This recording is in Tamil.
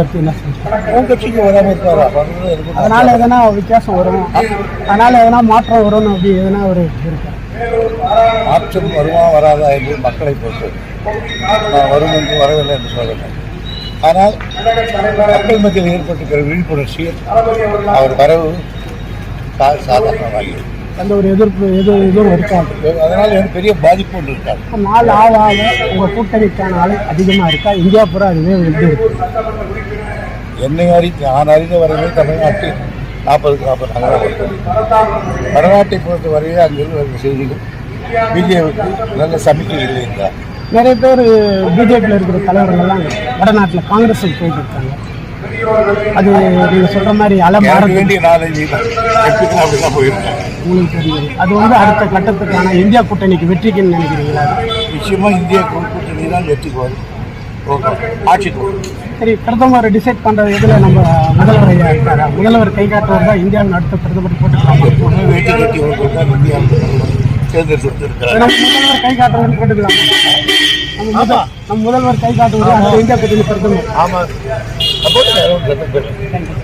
பற்றி என்ன சொல்றீங்க? உன் கட்சிக்கு வராமல் இருக்காரா அதனால எதனா வித்தியாசம் வரும். அதனால எதனா மாற்றம் வரும்னு அப்படி எதனா ஒரு இருக்கா? ஆப்ஷன் வருமா வராதா என்று மக்களை பொறுத்தது நான் வரும் என்று வரவில்லை என்று சொல்லவில்லை. ஆனால் மக்கள் மத்தியில் ஏற்பட்டிருக்கிற விழிப்புணர்ச்சி அவர் வரவு சாதாரணமாகியது அந்த ஒரு எதிர்ப்பு எது எதுவும் இருக்காது. அதனால் எனக்கு பெரிய பாதிப்பு ஒன்று இருக்காது. நாள் ஆக ஆக உங்கள் கூட்டணிக்கான ஆளு அதிகமாக இருக்கா? இந்தியா பூரா அதுவே எப்படி இருக்கு. என்னை அறிந்து நான் அறிந்த வரையில் தமிழ்நாட்டில் நாற்பதுக்கு நாற்பது நகரம் வடநாட்டை பொறுத்த வரையில் அங்கிருந்து வரும் செய்திகள். பிஜேபிக்கு நல்ல சமிக்கை இல்லை என்றார். நிறைய பேர் பிஜேபியில் இருக்கிற தலைவர்கள்லாம் வடநாட்டில் காங்கிரஸுக்கு போயிட்டு இருக்காங்க அது நீங்கள் சொல்கிற மாதிரி அலை மாறுது வேண்டிய நாலேஜ் எப்படிலாம் அப்படி தான் போயிருக்கேன். உங்களுக்கு தெரியுது அது வந்து அடுத்த கட்டத்துக்கான இந்தியா கூட்டணிக்கு வெற்றிக்குன்னு நினைக்கிறீங்களா? நிச்சயமாக இந்திய கூட்டணி தான் வெற்றிக்கு வரும் ஆட்சிக்கு சரி பிரதமர் டிசைட் பண்ணுறது எதில் நம்ம முதல்வர் ஐயா இருக்காரா? முதல்வர் கை காட்டுவது தான் இந்தியாவின் அடுத்த பிரதமர் போட்டுக்கலாம் வேட்டி கட்டியவர்கள் தான் இந்தியாவில் தேர்ந்தெடுத்து நம்ம முதல்வர் கை காட்டுறதுன்னு போட்டுக்கலாம் நம்ம முதல் நம்ம முதல்வர் கை காட்டுவது இந்தியா கூட்டணி பிரதமர். ஆமாம் அப்போ தேங்க்யூ.